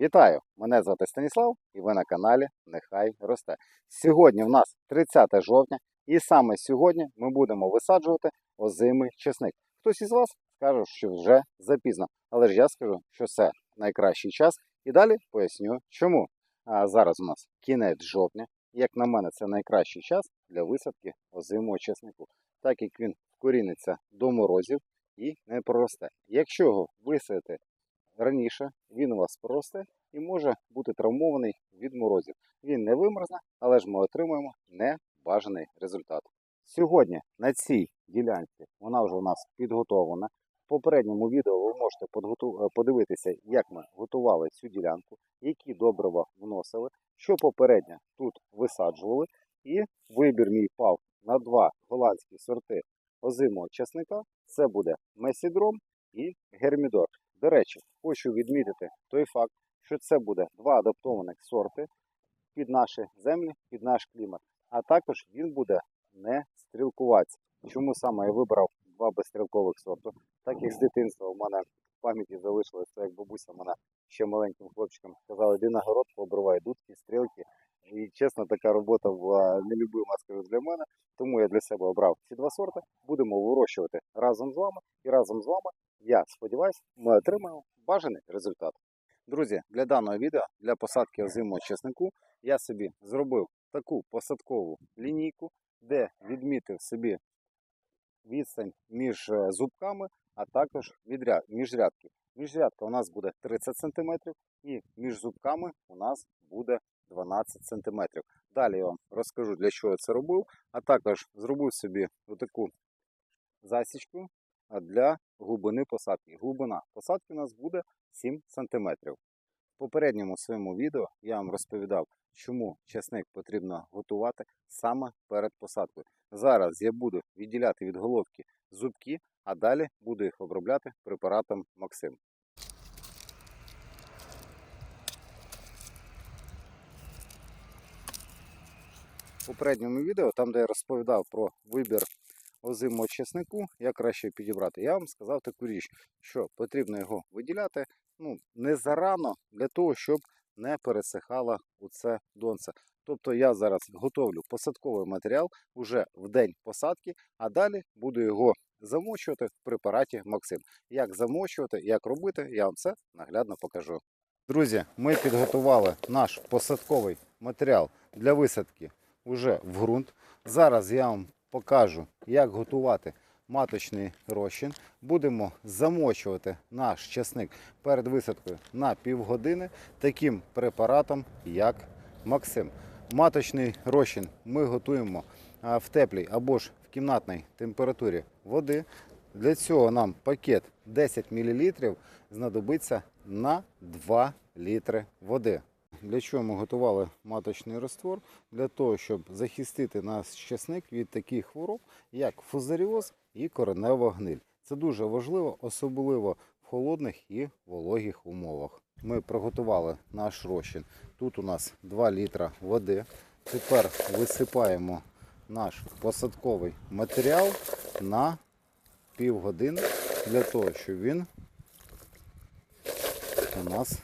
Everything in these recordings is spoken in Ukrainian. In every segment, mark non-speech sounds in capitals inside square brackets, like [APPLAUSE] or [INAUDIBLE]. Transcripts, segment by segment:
Вітаю! Мене звати Станіслав і ви на каналі Нехай Росте. Сьогодні в нас 30 жовтня, і саме сьогодні ми будемо висаджувати озимий чесник. Хтось із вас скаже, що вже запізно, але ж я скажу, що це найкращий час. І далі поясню чому. А зараз у нас кінець жовтня. Як на мене, це найкращий час для висадки озимого чеснику, так як він вкоріниться до морозів і не проросте. Якщо його висадити раніше, він у вас проросте і може бути травмований від морозів. Він не вимерзне, але ж ми отримуємо небажаний результат. Сьогодні на цій ділянці вона вже у нас підготовлена. В попередньому відео ви можете е, подивитися, як ми готували цю ділянку, які добрива вносили, що попередньо тут висаджували. І вибір мій пав на два голландські сорти озимого часника. Це буде Месідром і Гермідор. До речі, хочу відмітити той факт, що це буде два адаптованих сорти під наші землі, під наш клімат. А також він буде не стрілкуватися. Чому саме я вибрав два безстрілкових сорту? Так як з дитинства у мене в пам'яті залишилось, це як бабуся мене ще маленьким хлопчиком сказала, йди на город, пообривай дудки, стрілки. І чесно, така робота була нелюбима, скажу, для мене. Тому я для себе обрав ці два сорти. Будемо вирощувати разом з вами. І разом з вами, я сподіваюся, ми отримаємо бажаний результат. Друзі, для даного відео, для посадки озимого чеснику, я собі зробив таку посадкову лінійку, де відмітив собі відстань між е, зубками, а також відряд, міжрядки. Міжрядка у нас буде 30 см і між зубками у нас буде 12 см. Далі я вам розкажу, для чого я це робив, а також зробив собі отаку засічку для глибини посадки. Глибина посадки у нас буде 7 см. В попередньому своєму відео я вам розповідав, чому часник потрібно готувати саме перед посадкою. Зараз я буду відділяти від головки зубки, а далі буду їх обробляти препаратом Максим. Попередньому відео, там де я розповідав про вибір озимого чеснику, як краще підібрати, я вам сказав таку річ, що потрібно його виділяти ну, не зарано для того, щоб не пересихало у це донце. Тобто я зараз готовлю посадковий матеріал уже в день посадки, а далі буду його замочувати в препараті Максим. Як замочувати, як робити, я вам це наглядно покажу. Друзі, ми підготували наш посадковий матеріал для висадки уже в ґрунт. Зараз я вам покажу, як готувати маточний розчин. Будемо замочувати наш часник перед висадкою на півгодини таким препаратом, як Максим. Маточний розчин ми готуємо в теплій або ж в кімнатній температурі води. Для цього нам пакет 10 мл знадобиться на 2 літри води. Для чого ми готували маточний раствор? Для того, щоб захистити наш часник від таких хвороб, як фузаріоз і коренева гниль. Це дуже важливо, особливо в холодних і вологих умовах. Ми приготували наш розчин. Тут у нас 2 літра води. Тепер висипаємо наш посадковий матеріал на півгодини для того, щоб він у нас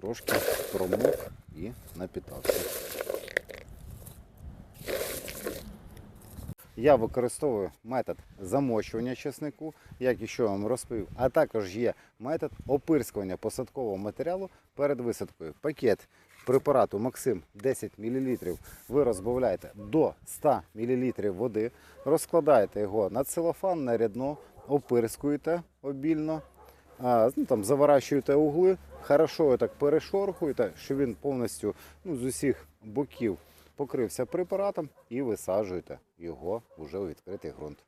трошки промок і напітався. Я використовую метод замочування чеснику, як і що я вам розповів, а також є метод опирскування посадкового матеріалу перед висадкою. Пакет препарату Максим 10 мл ви розбавляєте до 100 мл води, розкладаєте його на целофан, на рядно, опирскуєте обільно, ну, там, заворачуєте угли, хорошо так перешорхуєте, щоб він повністю ну, з усіх боків покрився препаратом і висаджуєте його вже у відкритий ґрунт.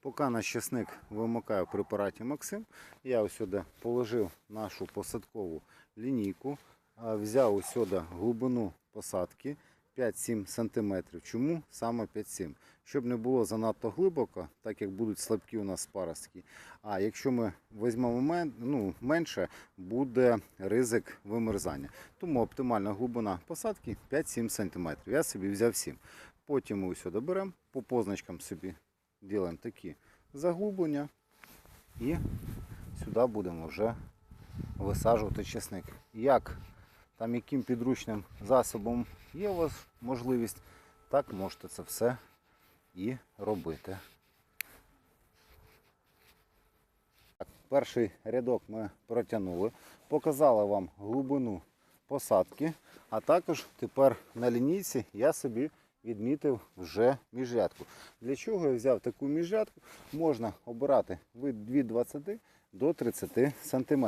Поки наш часник вимикає в препараті Максим, я ось сюди положив нашу посадкову лінійку, взяв ось сюди глибину посадки 5-7 см. Чому саме 5-7? Щоб не було занадто глибоко, так як будуть слабкі у нас паростки. А якщо ми візьмемо мен, ну, менше, буде ризик вимерзання. Тому оптимальна глибина посадки 5-7 см. Я собі взяв 7. Потім ми сюди беремо, по позначкам собі робимо такі заглублення і сюди будемо вже висаджувати чесник. Як там яким підручним засобом є у вас можливість, так можете це все і робити. Так, перший рядок ми протягнули, показали вам глибину посадки, а також тепер на лінійці я собі відмітив вже міжрядку. Для чого я взяв таку міжрядку? Можна обирати від від 20 до 30 см.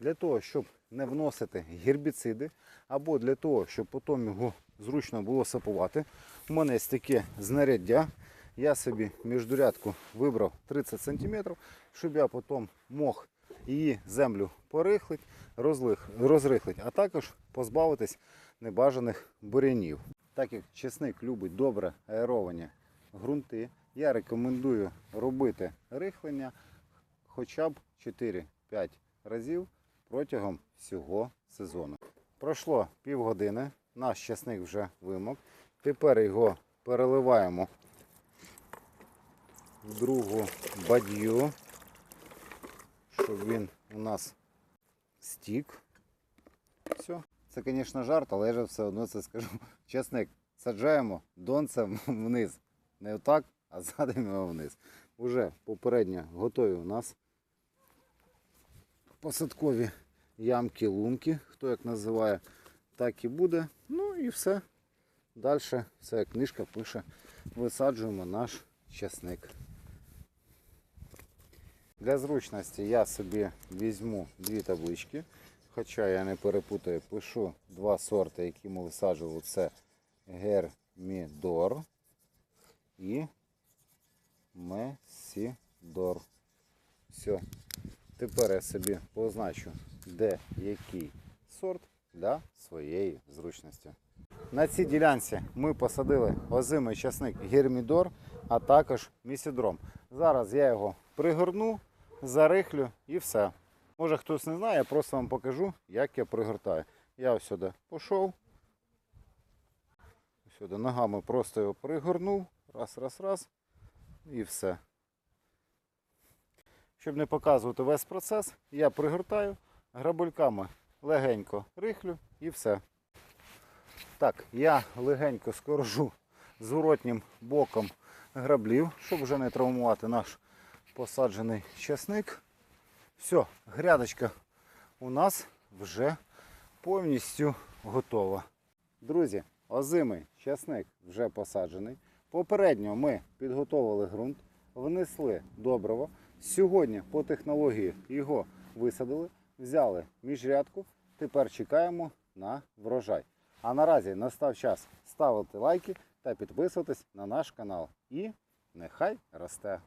Для того, щоб не вносити гербіциди, або для того, щоб потім його зручно було сапувати. У мене є таке знаряддя. Я собі міждурядку вибрав 30 см, щоб я потім мог її землю порихлить, розрихлить, а також позбавитись небажаних бурянів. Так як чесник любить добре аеровані ґрунти, я рекомендую робити рихлення хоча б 4-5 разів протягом всього сезону. Пройшло півгодини, наш чесник вже вимок. Тепер його переливаємо в другу бадью, щоб він у нас стік. Все. Це, звісно, жарт, але я же все одно це скажу. [LAUGHS] Чесник саджаємо донцем [LAUGHS] вниз. Не отак, а задом його вниз. Уже попередньо готові у нас посадкові ямки, лунки, хто як називає, так і буде. Ну і все. Далі, все книжка пише, висаджуємо наш часник. Для зручності я собі візьму дві таблички, хоча я не перепутаю, пишу два сорти, які ми висаджували. Це Гермідор і Месідор. Все. Тепер я собі позначу, де який сорт для своєї зручності. На цій ділянці ми посадили озимий часник гермідор, а також місідром. Зараз я його пригорну, зарихлю і все. Може хтось не знає, я просто вам покажу, як я пригортаю. Я ось сюди пішов. Сюди ногами просто його пригорнув. Раз, раз, раз. І все. Щоб не показувати весь процес, я пригортаю грабульками легенько рихлю і все. Так, я легенько скоржу зворотнім боком граблів, щоб вже не травмувати наш посаджений часник. Все, грядочка у нас вже повністю готова. Друзі, озимий часник вже посаджений. Попередньо ми підготовили ґрунт, внесли добриво. Сьогодні по технології його висадили, взяли міжрядку. Тепер чекаємо на врожай. А наразі настав час ставити лайки та підписуватись на наш канал. І нехай росте.